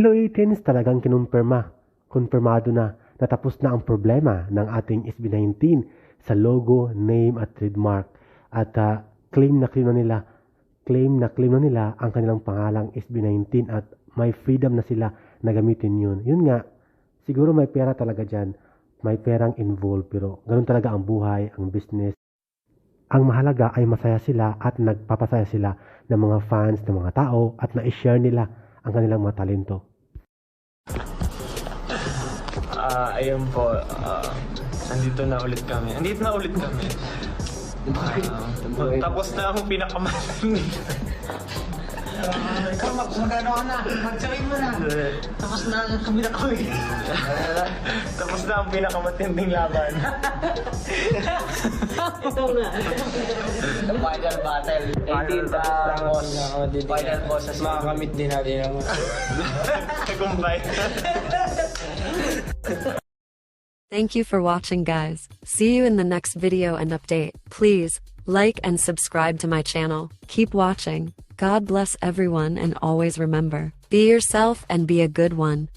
Hello 18s talagang kinumpirma, konfirmado na natapos na ang problema ng ating SB19 sa logo, name at trademark at ah, claim na claim na nila claim na claim na nila ang kanilang pangalang SB19 at may freedom na sila na gamitin yun. Yun nga, siguro may pera talaga dyan, may perang involved pero ganun talaga ang buhay, ang business. Ang mahalaga ay masaya sila at nagpapasaya sila ng mga fans, ng mga tao at na-share nila ang kanilang mga talento. Ah, ayun po. ah, nandito na ulit kami. Nandito na ulit kami. Ah, tapos na ang pinakamatindi. Ikaw, Max, magano ka na? Mag-try mo na. Tapos na ang kami na kami. tapos na ang pinakamatinding laban. Final battle. 18 tapos final. Makakamit din natin Tagumpay. Thank you for watching guys. See you in the next video and update. Please, like and subscribe to my channel. Keep watching. God bless everyone and always remember, be yourself and be a good one.